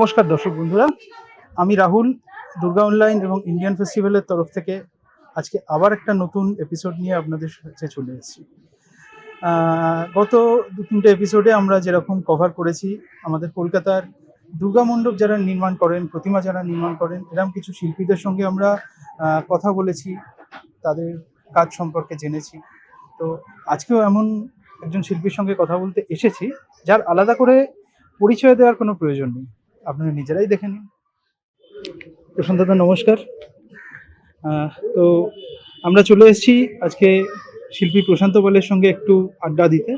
নমস্কার দর্শক বন্ধুরা। আমি রাহুল, দুর্গা অনলাইন এবং ইন্ডিয়ান ফেস্টিভ্যালের তরফ থেকে আজকে আবার একটা নতুন এপিসোড নিয়ে আপনাদের কাছে চলে এসেছি। গত দু তিনটে এপিসোডে আমরা যেরকম কভার করেছি, আমাদের কলকাতার দুর্গা মণ্ডপ যারা নির্মাণ করেন, প্রতিমা যারা নির্মাণ করেন এরকম কিছু শিল্পীদের সঙ্গে আমরা কথা বলেছি, তাদের কাজ সম্পর্কে জেনেছি। তো আজকেও এমন একজন শিল্পীর সঙ্গে কথা বলতে এসেছি, যার আলাদা করে পরিচয় দেওয়ার কোনো প্রয়োজন নেই। আপনারা নিজেরাই দেখে নিন। প্রশান্ত দা, নমস্কার। তো আমরা চলে এসেছি আজকে শিল্পী প্রশান্ত বলের সঙ্গে একটু আড্ডা দিতে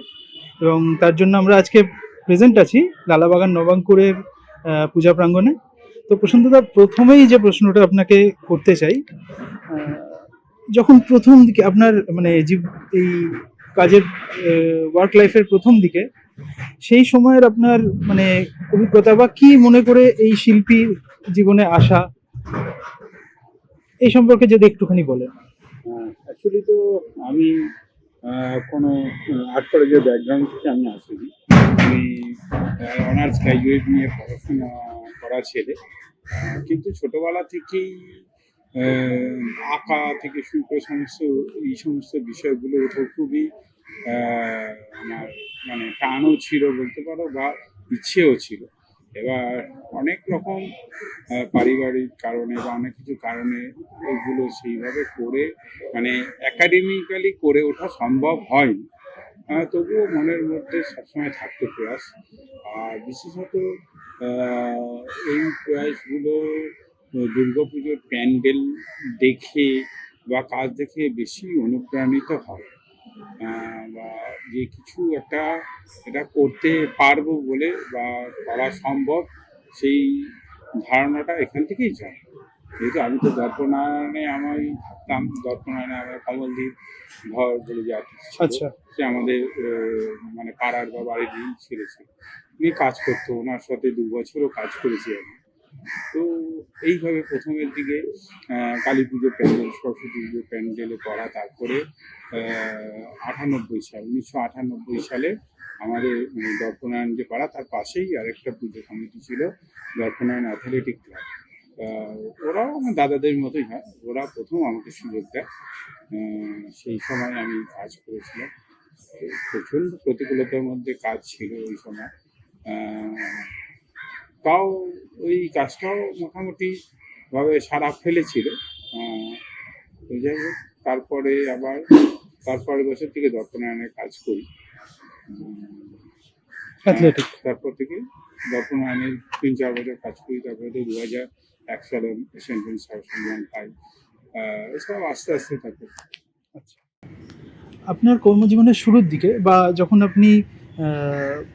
এবং তার জন্য আমরা আজকে প্রেজেন্ট আছি লালাবাগান নবাঙ্কুরের পূজা প্রাঙ্গণে। তো প্রশান্ত দা, প্রথমেই যে প্রশ্নটা আপনাকে করতে চাই যখন প্রথম দিকে আপনার মানে এই কাজের ওয়ার্ক লাইফের প্রথম দিকে, সেই সময়ের আপনার মানে অভিজ্ঞতা বা কি মনে করে এই শিল্পী জীবনে আসা? এই সম্পর্কে যদি একটুখানি বলেন। অ্যাকচুয়ালি তো আমি কোনো আর্ট কলেজের ব্যাকগ্রাউন্ড থেকে আমি আসিনি। আমি অনার্স গ্র্যাজুয়েট নিয়ে পড়াশোনা করা ছেলে কিন্তু ছোটবেলা থেকেই আঁকা থেকে শুরু করে সমস্ত, এই সমস্ত বিষয়গুলো ওঠে খুবই আমার মানে টানও ছিল বলতে পারো বা ইচ্ছেও ছিল। এবার অনেক রকম পারিবারিক কারণে বা অনেক কিছু কারণে এগুলো সেইভাবে করে মানে একাডেমিক্যালি করে ওঠা সম্ভব হয়নি। তবুও মনের মধ্যে সবসময় থাকতে প্রয়াস। আর বিশেষত এই প্রয়াসগুলো দুর্গাপুজোর প্যান্ডেল দেখে বা কাজ দেখে বেশি অনুপ্রাণিত হয়। বা যে কিছু একটা এটা করতে পারব বলে বা করা সম্ভব সেই ধারণাটা এখান থেকেই যায়। যেহেতু আমি তো দর্পনারায়ণে আমি থাকতাম দর্পনারায়ণে আমার কমলদীপ ঘর বলে যে আচ্ছা। সে আমাদের মানে পাড়ার বা বাড়ির ছিল উনি কাজ করতো ওনার সাথে দু বছরও কাজ করেছি আমি। তো এইভাবে প্রথমের দিকে কালী পুজো প্যান্ডেল, সরস্বতী পুজো প্যান্ডেলে করা, তারপরে আটানব্বই সাল, উনিশশো আটানব্বই সালে আমাদের মানে যে পাড়া তার পাশেই আরেকটা পুজো কমিটি ছিল দর্পনারায়ণ অ্যাথলেটিক ক্লাব ওরাও আমার দাদাদের মতোই হয়, ওরা প্রথম আমাকে সুযোগ দেয়। সেই সময় আমি কাজ করেছিলাম। প্রচণ্ড প্রতিকূলতার মধ্যে কাজ ছিল ওই সময়। তাও ওই কাজটাও মোটামুটি ভাবে সারা ফেলেছিল। যাই হোক তারপরে আবার তারপরের বছর থেকে দর্পনায়নের কাজ করি। অ্যাথলেটিক তারপর থেকে দর্পনায়নের তিন চার বছর কাজ করি তারপরে তো দু হাজার এক সালে সেন্ট্রাল সম্মান পাই। এসব আস্তে আস্তে থাকে। আচ্ছা। আপনার কর্মজীবনের শুরুর দিকে বা যখন আপনি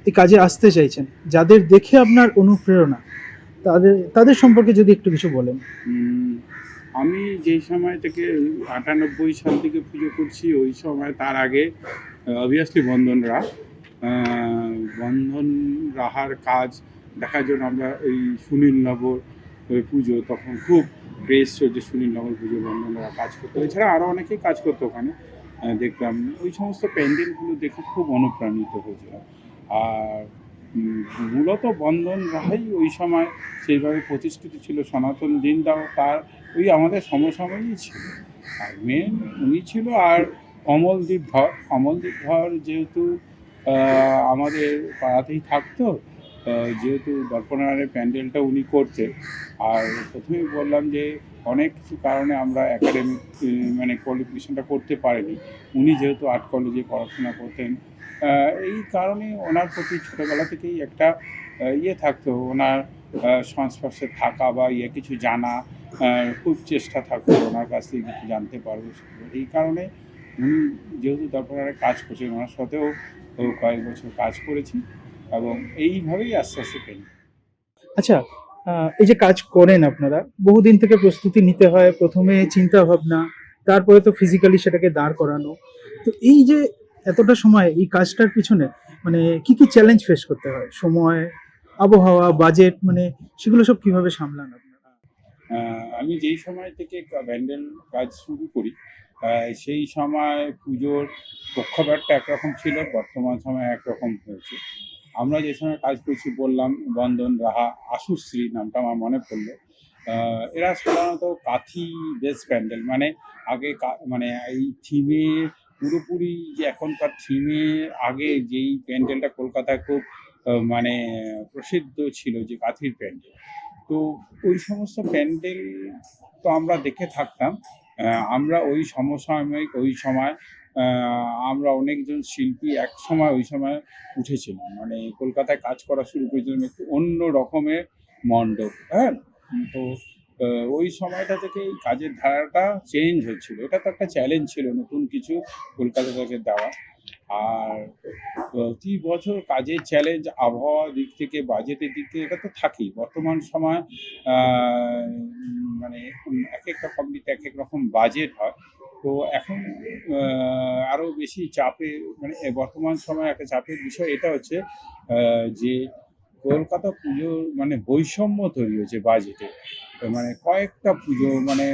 এই কাজে আসতে চাইছেন যাদের দেখে আপনার অনুপ্রেরণা তাদের তাদের সম্পর্কে যদি একটু কিছু বলেন। আমি যেই সময় থেকে আটানব্বই সাল থেকে পুজো করছি ওই সময় তার আগে অবভিয়াসলি বন্ধন আহ, বন্ধন রাহার কাজ দেখার জন্য আমরা এই সুনীলনগর পুজো তখন খুব ক্রেজ চলছে সুনীলনগর পুজো বন্ধন রাহা কাজ করতো। এছাড়া আরও অনেকেই কাজ করতো ওখানে। দেখলাম, ওই সমস্ত প্যান্ডেলগুলো দেখে খুব অনুপ্রাণিত হয়েছিলাম আর মূলত বন্ধন রাহাই ওই সময় সেইভাবে প্রতিষ্ঠিত ছিল। সনাতন দিনদাও তার ওই আমাদের সমসাময়িকই ছিল। আর মেন উনি ছিল আর কমলদীপ ধর কমলদীপ ধর যেহেতু আমাদের পাড়াতেই থাকতো যেহেতু দর্পণায়নের প্যান্ডেলটা উনি করতেন। আর প্রথমেই বললাম যে অনেক কিছু কারণে আমরা একাডেমিক মানে কোয়ালিফিকেশনটা করতে পারিনি। উনি যেহেতু আর্ট কলেজে পড়াশোনা করতেন এই কারণে ওনার প্রতি ছোটোবেলা থেকেই একটা ইয়ে থাকতো। ওনার সংস্পর্শে থাকা বা ইয়ে কিছু জানা খুব চেষ্টা থাকতো ওনার কাছ থেকে কিছু জানতে পারব এই কারণে উনি যেহেতু তারপরে কাজ করছেন, ওনার সাথেও কয়েক বছর কাজ করেছি এবং এইভাবেই আস্তে আস্তে পেন আচ্ছা এই যে কাজ করেন আপনারা, বহুদিন থেকে প্রস্তুতি নিতে হয়, প্রথমে চিন্তা ভাবনা তারপরে তো ফিজিক্যালি সেটাকে দাঁড় করানো। তো এই যে এতটা সময়, এই কাজটার পিছনে মানে কি কি চ্যালেঞ্জ ফেস করতে হয়? সময়, আবহাওয়া বাজেট মানে সেগুলো সব কীভাবে সামলান আপনারা? আমি যেই সময় থেকে ব্যান্ডেল কাজ শুরু করি সেই সময় পুজোর পক্ষপাতটা একরকম ছিল, বর্তমান সময় একরকম হয়েছে। আমরা যে সময় কাজ করছি বললাম, বন্ধন, রাহা, আশুশ্রী নামটা আমার মনে পড়ল। এরা সাধারণত কাথি বেস প্যান্ডেল। মানে আগে মানে এই থিমে পুরোপুরি যে এখনকার থিমে আগে যেই প্যান্ডেলটা কলকাতায় খুব মানে প্রসিদ্ধ ছিল যে কাথির প্যান্ডেল। তো ওই সমস্ত প্যান্ডেল তো আমরা দেখে থাকতাম। আমরা ওই সমসাময়িক, ওই সময় আমরা অনেকজন শিল্পী এক সময় ওই সময় উঠেছিলাম। মানে কলকাতায় কাজ করা শুরু করেছিলাম একটু অন্য রকমের মণ্ডপ হ্যাঁ? তো ওই সময়টা থেকে কাজের ধারাটা চেঞ্জ হচ্ছিল। এটা তো একটা চ্যালেঞ্জ ছিল, নতুন কিছু কলকাতা থেকে দেওয়া। আর প্রতি বছর কাজের চ্যালেঞ্জ আবহাওয়া দিক থেকে, বাজেটের দিক থেকে, এটা তো থাকেই। বর্তমান সময় মানে এক একটা কমিটিতে এক এক রকম বাজেট হয়। তো এখন আহ, আরও বেশি চাপে মানে বর্তমান সময় একটা চাপের বিষয় এটা হচ্ছে যে কলকাতা পুজো মানে বৈষম্য তৈরি হয়েছে বাজেটে মানে কয়েকটা পুজো মানে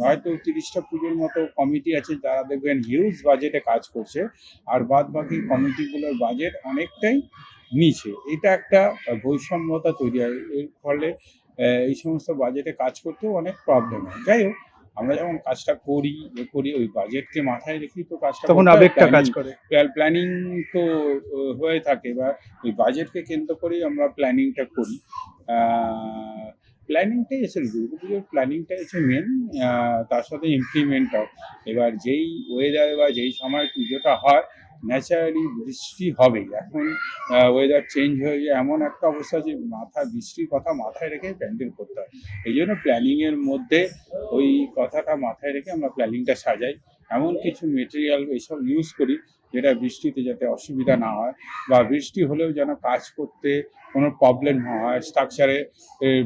হয়তো তিরিশটা পুজোর মতো কমিটি আছে যারা দেখবেন হিউজ বাজেটে কাজ করছে আর বাদ বাকি কমিটিগুলোর বাজেট অনেকটাই নিচে। এটা একটা বৈষম্যতা তৈরি হয়। এর ফলে এই সমস্ত বাজেটে কাজ করতেও অনেক প্রবলেম হয়। যাই হোক আমরা যেমন কাজটা করি এ করি ওই বাজেটকে মাথায় রেখেই তো কাজটা তখন আবেগটা কাজ করে। প্ল্যানিং তো হয়ে থাকে বা ওই বাজেটকে কেন্দ্র করেই আমরা প্ল্যানিংটা করি। প্ল্যানিংটাই এসে দুর্গাপুজোর প্ল্যানিংটাই এসে মেন তার সাথে ইমপ্লিমেন্টটাও এবার যেই ওয়েদার বা যেই সময় পুজোটা হয় ন্যাচারালি বৃষ্টি হবেই। এখন ওয়েদার চেঞ্জ হয়ে যায় এমন একটা অবস্থা যে মাথা, বৃষ্টির কথা মাথায় রেখে প্যান্ডেল করতে হয়। এই জন্য প্ল্যানিংয়ের মধ্যে ওই কথাটা মাথায় রেখে আমরা প্ল্যানিংটা সাজাই। এমন কিছু মেটেরিয়াল এইসব ইউজ করি যেটা বৃষ্টিতে যাতে অসুবিধা না হয় বা বৃষ্টি হলেও যেন কাজ করতে কোনো প্রবলেম না হয়। স্ট্রাকচারে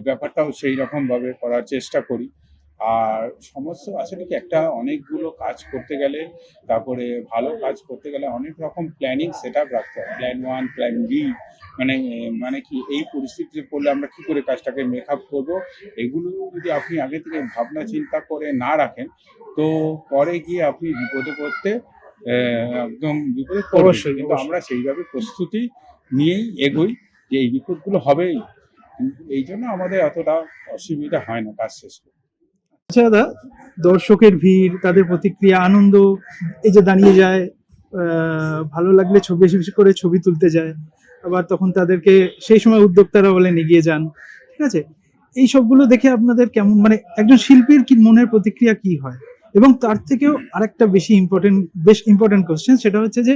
ব্যাপারটাও সেই রকমভাবে করার চেষ্টা করি। আর সমস্ত আসলে কি একটা অনেকগুলো কাজ করতে গেলে তারপরে ভালো কাজ করতে গেলে অনেক রকম প্ল্যানিং সেট আপ রাখতে হয়। প্ল্যান ওয়ান প্ল্যান বি মানে মানে কি এই পরিস্থিতিতে পড়লে আমরা কি করে কাজটাকে মেক আপ করব? এগুলো যদি আপনি আগে থেকে ভাবনা চিন্তা করে না রাখেন তো পরে গিয়ে আপনি বিপদে পড়তে আহ, একদম বিপদে অবশ্যই, কিন্তু আমরা সেইভাবে প্রস্তুতি নিয়েই এগোই যে এই বিপদগুলো হবেই। এই জন্য আমাদের এতটা অসুবিধা হয় না কাজ শেষ করে। আচ্ছা দাদা, দর্শকের ভিড়, তাদের প্রতিক্রিয়া, আনন্দ, এই যে দাঁড়িয়ে যায় ভালো লাগলে ছবি, বেশি বেশি করে ছবি তুলতে যায়, আবার তখন তাদেরকে সেই সময় উদ্যোক্তারা বলেন, এগিয়ে যান। ঠিক আছে? এই সবগুলো দেখে আপনাদের কেমন মানে একজন শিল্পীর কি মনের প্রতিক্রিয়া কি হয়? এবং তার থেকেও আরেকটা বেশি ইম্পর্টেন্ট বেশ ইম্পর্টেন্ট কোশ্চেন সেটা হচ্ছে যে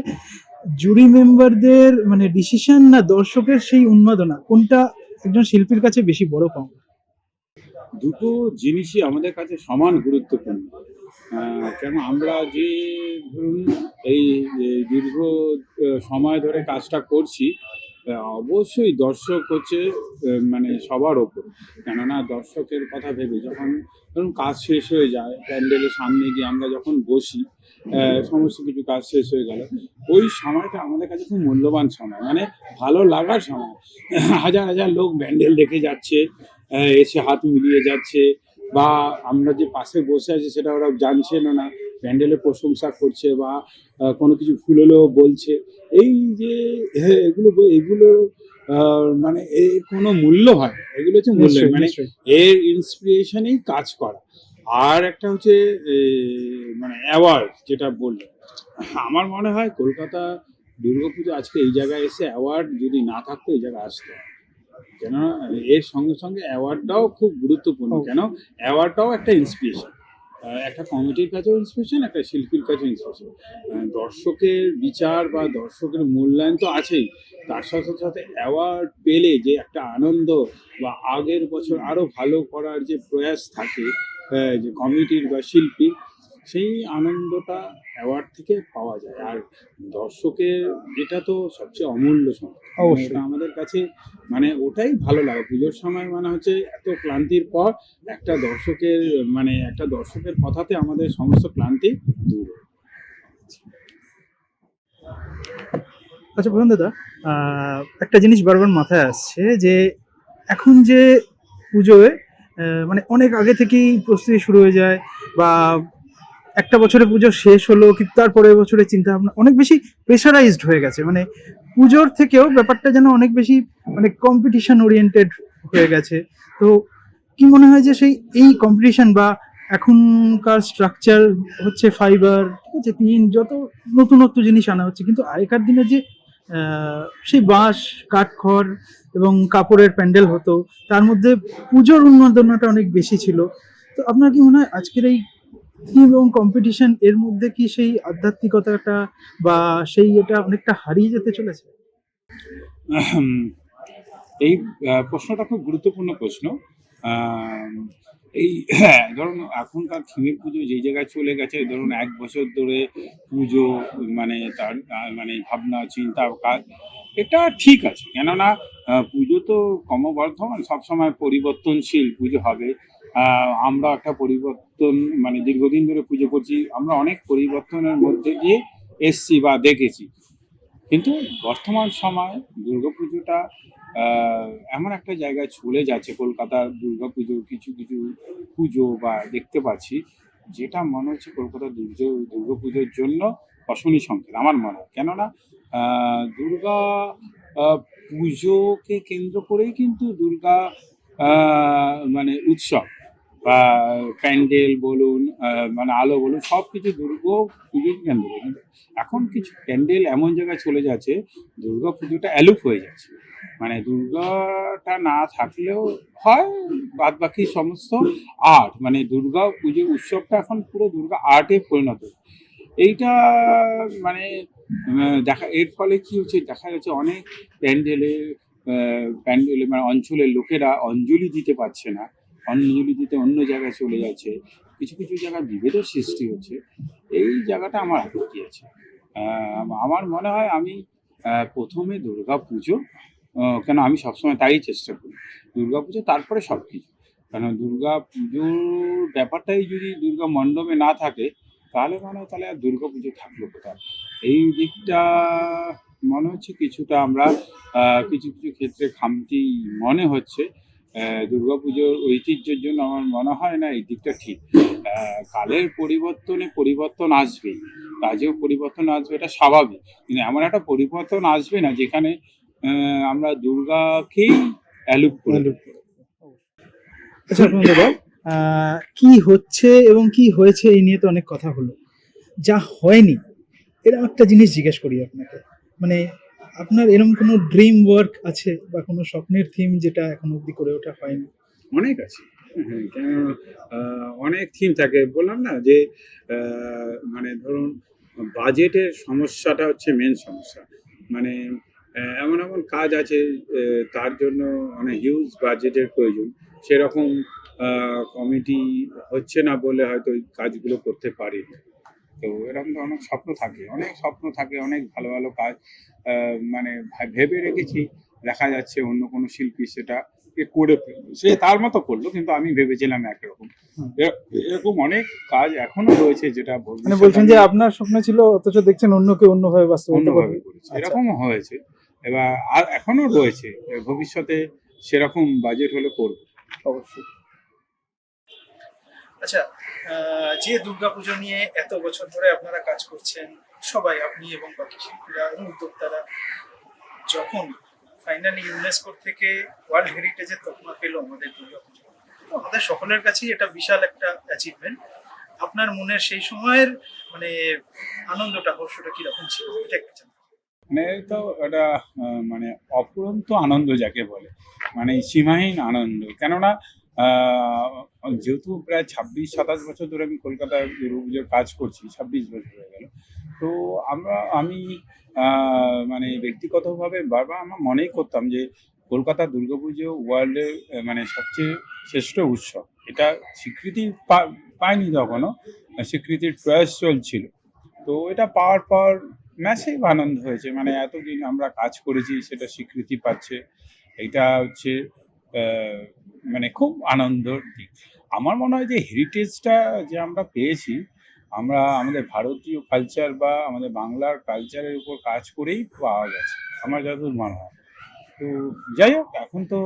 জুরি মেম্বারদের মানে ডিসিশন না, দর্শকের সেই উন্মাদনা, কোনটা একজন শিল্পীর কাছে বেশি বড় পাওয়া দুটো জিনিসই আমাদের কাছে সমান গুরুত্বপূর্ণ। কেন আমরা যে ধরুন এই দীর্ঘ সময় ধরে কাজটা করছি অবশ্যই দর্শক হচ্ছে মানে সবার ওপর। কেননা দর্শকের কথা ভেবে যখন ধরুন কাজ শেষ হয়ে যায়, প্যান্ডেলের সামনে গিয়ে আমরা যখন বসি সমস্ত কিছু কাজ শেষ হয়ে গেল, ওই সময়টা আমাদের কাছে খুব মূল্যবান সময় মানে ভালো লাগার সময়। হাজার হাজার লোক প্যান্ডেল দেখে যাচ্ছে এসে হাত মিলিয়ে যাচ্ছে। বা আমরা যে পাশে বসে আছি সেটা ওরা জানছেনও না। প্যান্ডেলের প্রশংসা করছে বা কোনো কিছু ফুল হলেও বলছে। এই যে হ্যাঁ, এগুলো এগুলো মানে এর কোনো মূল্য হয় এগুলো হচ্ছে মূল্য। মানে এর ইন্সপিরেশনেই কাজ করা। আর একটা হচ্ছে মানে অ্যাওয়ার্ড যেটা বললে। আমার মনে হয় কলকাতা দুর্গাপুজো আজকে এই জায়গায় এসে অ্যাওয়ার্ড যদি না থাকতো এই জায়গায় আসতো। না। কেন এর সঙ্গে সঙ্গে অ্যাওয়ার্ডটাও খুব গুরুত্বপূর্ণ। কেন? অ্যাওয়ার্ডটাও একটা ইন্সপিরেশন একটা কমিটির কাছেও ইন্সপিরেশন একটা শিল্পীর কাছেও ইন্সপিরেশন দর্শকের বিচার বা দর্শকের মূল্যায়ন তো আছেই। তার সাথে সাথে অ্যাওয়ার্ড পেলে যে একটা আনন্দ বা আগের বছর আরও ভালো করার যে প্রয়াস থাকে যে কমিটির বা শিল্পী সেই আনন্দটা অ্যাওয়ার্ড থেকে পাওয়া যায়। আর দর্শকের এটা তো সবচেয়ে অমূল্য সময়। অবশ্যই। আমাদের কাছে মানে ওটাই ভালো লাগে। পুজোর সময় মানে হচ্ছে এত ক্লান্তির পর একটা দর্শকের মানে একটা দর্শকের কথাতে আমাদের সমস্ত ক্লান্তি দূর আচ্ছা প্রধান দাদা একটা জিনিস বারবার মাথায় আসছে যে এখন যে পুজোয় মানে অনেক আগে থেকেই প্রস্তুতি শুরু হয়ে যায় বা একটা বছরে পুজো শেষ হলো কিন্তু তারপরের বছরে চিন্তা ভাবনা অনেক বেশি প্রেশারাইজড হয়ে গেছে। মানে পুজোর থেকেও ব্যাপারটা যেন অনেক বেশি মানে কম্পিটিশন ওরিয়েন্টেড হয়ে গেছে। তো কি মনে হয় যে সেই, এই কম্পিটিশন বা এখনকার স্ট্রাকচার হচ্ছে ফাইবার ঠিক আছে? টিন যত নতুনত্ব জিনিস আনা হচ্ছে, কিন্তু আগেকার দিনে যে সেই বাঁশ, কাঠখড় এবং কাপড়ের প্যান্ডেল হতো, তার মধ্যে পুজোর উন্মাদনাটা অনেক বেশি ছিল। তো আপনার কি মনে হয় আজকের এই এবং কম্পিটিশন এর মধ্যে কি সেই আধ্যাত্মিকতাটা বা সেই এটা অনেকটা হারিয়ে যেতে চলেছে? এই প্রশ্নটা খুব গুরুত্বপূর্ণ প্রশ্ন। এই ধরুন এখনকার থিমের পুজো যেই জায়গায় চলে গেছে, ধরুন এক বছর ধরে পুজো মানে তার মানে ভাবনা, চিন্তা, কাজ, এটা ঠিক আছে। কেননা পুজো তো ক্রমবর্ধমান, সবসময় পরিবর্তনশীল পুজো হবে। আমরা একটা পরিবর্তন মানে দীর্ঘদিন ধরে পুজো করছি, আমরা অনেক পরিবর্তনের মধ্যে দিয়ে এসছি বা দেখেছি। কিন্তু বর্তমান সময় দুর্গাপুজোটা এমন একটা জায়গায় চলে যাচ্ছে, কলকাতার দুর্গাপুজোর কিছু কিছু পুজো বা দেখতে পাচ্ছি, যেটা মনে হচ্ছে কলকাতার দুর্য দুর্গাপুজোর জন্য অশনি সংকেত, আমার মনে হয়। কেননা দুর্গা পুজোকে কেন্দ্র করেই কিন্তু দুর্গা মানে উৎসব বা প্যান্ডেল বলুন মানে আলো বলুন সব কিছু দুর্গা পুজোকে কেন্দ্র। এখন কিছু প্যান্ডেল এমন জায়গায় চলে যাচ্ছে দুর্গা পুজোটা অ্যালুপ হয়ে যাচ্ছে। মানে দুর্গাটা না থাকলেও হয় বাদ বাকি সমস্ত আর্ট মানে দুর্গা পুজো উৎসবটা এখন পুরো দুর্গা আর্টে পরিণত। এইটা মানে দেখা এর ফলে কি হচ্ছে দেখা যাচ্ছে অনেক প্যান্ডেলে আহ, প্যান্ডেলে মানে অঞ্চলের লোকেরা অঞ্জলি দিতে পারছে না। দিতে অন্য জায়গায় চলে যাচ্ছে, কিছু কিছু জায়গায় বিভেদের সৃষ্টি হচ্ছে। এই জায়গাটা আমার আপত্তি আছে। আমার মনে হয় আমি প্রথমে দুর্গা পুজো কেন আমি সবসময় তাই চেষ্টা করি। দুর্গা পুজো তারপরে সব কিছু কেন দুর্গা পুজোর ব্যাপারটাই যদি দুর্গা মণ্ডপে না থাকে, তাহলে মনে হয় তাহলে আর দুর্গা পুজো থাকল কোথায়? এই দিকটা মনে হচ্ছে কিছুটা আমরা কিছু কিছু ক্ষেত্রে খামতি মনে হচ্ছে। দুর্গাপুজোর ঐতিহ্যের জন্য আমার মনে হয় না এই দিকটা ঠিক। কালের পরিবর্তনে পরিবর্তন আসবেই কাজেও পরিবর্তন আসবে এটা স্বাভাবিক। কিন্তু এমন একটা পরিবর্তন আসবে না যেখানে আহ, আমরা দুর্গাকেই অ্যালুপ করে আচ্ছা আহ, কি হচ্ছে এবং কি হয়েছে এই নিয়ে তো অনেক কথা হলো। যা হয়নি এরকম একটা জিনিস জিজ্ঞেস করি আপনাকে। মানে আপনার এরকম কোনো ড্রিম ওয়ার্ক আছে বা কোনো স্বপ্নের থিম যেটা এখনও অবধি করে ওঠা হয়নি? অনেক আছে। হ্যাঁ, কেন অনেক থিম থাকে। বললাম না যে মানে ধরুন বাজেটের সমস্যাটা হচ্ছে মেন সমস্যা। মানে এমন এমন কাজ আছে তার জন্য অনেক হিউজ বাজেটের প্রয়োজন। সেরকম কমিটি হচ্ছে না বলে হয়তো ওই কাজগুলো করতে পারি না। তো এরকম তো অনেক স্বপ্ন থাকে অনেক স্বপ্ন থাকে অনেক ভালো ভালো কাজ মানে ভেবে রেখেছি দেখা যাচ্ছে অন্য কোনো শিল্পী সেটা করে সে তার মতো করল কিন্তু আমি ভেবেছিলাম একরকম এরকম অনেক কাজ এখনও রয়েছে যেটা মানে বলছেন যে আপনার স্বপ্ন ছিল অথচ দেখছেন অন্যকে অন্যভাবে অন্যভাবে। করেছি। আচ্ছা। এরকমও হয়েছে। এবার আর এখনও রয়েছে ভবিষ্যতে সেরকম বাজেট হলে করব। অবশ্যই। আচ্ছা যে দুর্গাপুজো নিয়ে এত বছর ধরে আপনারা কাজ করছেন, সবাই, আপনি এবং বাকি শিল্পীরা এবং উদ্যোক্তারা, যখন ফাইনালি ইউনেস্কোর থেকে ওয়ার্ল্ড হেরিটেজের তকমা পেল আমাদের দুর্গাপুজো আমাদের সকলের কাছেই এটা বিশাল একটা অ্যাচিভমেন্ট আপনার মনের সেই সময়ের মানে আনন্দটা হর্ষটা কীরকম ছিল? এটা একটু জানান। মানে তো এটা মানে অপুরন্ত আনন্দ যাকে বলে মানে সীমাহীন আনন্দ। কেননা যেহেতু প্রায় ছাব্বিশ, সাতাশ বছর ধরে আমি কলকাতায় দুর্গাপুজোর কাজ করছি, ছাব্বিশ বছর হয়ে গেল। তো আমরা, আমি মানে ব্যক্তিগতভাবে বারবার আমরা মনেই করতাম যে কলকাতা দুর্গাপুজো ওয়ার্ল্ডের মানে সবচেয়ে শ্রেষ্ঠ উৎসব। এটা স্বীকৃতি পায়নি তখনও, স্বীকৃতির প্রয়াস চলছিল। তো এটা পাওয়ার পর ম্যাসিভ আনন্দ হয়েছে মানে এতদিন আমরা কাজ করেছি, সেটা স্বীকৃতি পাচ্ছে। এটা হচ্ছে মানে খুব আনন্দর দিক আমার মনে হয় যে হেরিটেজটা যে আমরা পেয়েছি, আমরা আমাদের ভারতীয় কালচার বা আমাদের বাংলার কালচারের উপর কাজ করেই পাওয়া গেছে, আমার যতদূর মনে হয়। তো যাই হোক, এখন তো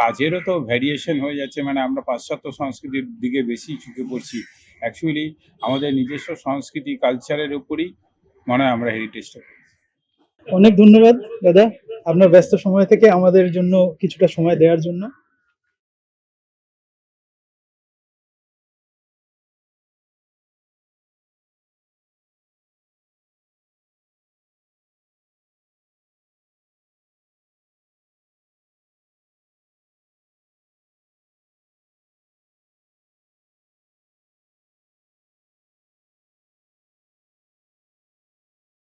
কাজেরও তো ভ্যারিয়েশন হয়ে যাচ্ছে মানে আমরা পাশ্চাত্য সংস্কৃতির দিকে বেশি ঝুঁকে পড়ছি। অ্যাকচুয়ালি আমাদের নিজস্ব সংস্কৃতি কালচারের উপরই মনে হয় আমরা হেরিটেজটা অনেক ধন্যবাদ, দাদা। আপনার ব্যস্ত সময় থেকে আমাদের জন্য কিছুটা সময় দেওয়ার জন্য।